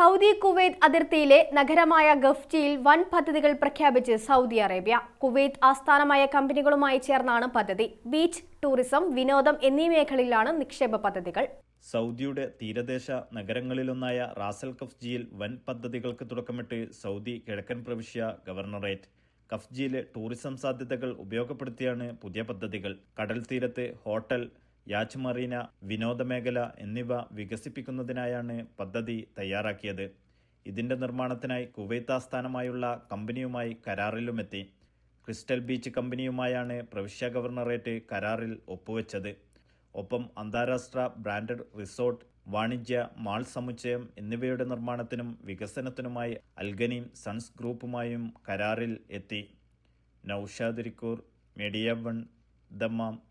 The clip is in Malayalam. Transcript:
സൗദി കുവൈത്ത് അതിർത്തിയിലെ നഗരമായ ഗഫ്റ്റിയിൽ വൻ പദ്ധതികൾ പ്രഖ്യാപിച്ച് സൗദി അറേബ്യ. കുവൈത്ത് ആസ്ഥാനമായ കമ്പനികളുമായി ചേർന്നാണ് പദ്ധതി. ബീച്ച് ടൂറിസം വിനോദം എന്നീ മേഖലയിലാണ് നിക്ഷേപ പദ്ധതികൾ. സൗദിയുടെ തീരദേശ നഗരങ്ങളിലൊന്നായ റാസൽ കഫ്ജിയിൽ വൻ പദ്ധതികൾക്ക് തുടക്കമിട്ട് സൗദി കിഴക്കൻ പ്രവിശ്യ ഗവർണറേറ്റ്. കഫ്ജിയിലെ ടൂറിസം സാധ്യതകൾ ഉപയോഗപ്പെടുത്തിയാണ് പുതിയ പദ്ധതികൾ. കടൽ തീരത്ത് ഹോട്ടൽ യാച്ച് മറീന വിനോദമേഖല എന്നിവ വികസിപ്പിക്കുന്നതിനായാണ് പദ്ധതി തയ്യാറാക്കിയത്. ഇതിന്റെ നിർമ്മാണത്തിനായി കുവൈത്ത് ആസ്ഥാനമായുള്ള കമ്പനിയുമായി കരാറിലുമെത്തി. ക്രിസ്റ്റൽ ബീച്ച് കമ്പനിയുമായാണ് പ്രവിശ്യ ഗവർണറേറ്റ് കരാറിൽ ഒപ്പുവെച്ചത്. ഒപ്പം അന്താരാഷ്ട്ര ബ്രാൻഡഡ് റിസോർട്ട് വാണിജ്യ മാൾ സമുച്ചയം എന്നിവയുടെ നിർമ്മാണത്തിനും വികസനത്തിനുമായി അൽഗനീം സൺസ് ഗ്രൂപ്പുമായും കരാറിൽ എത്തി. Noushad Irikkur media one Dammam.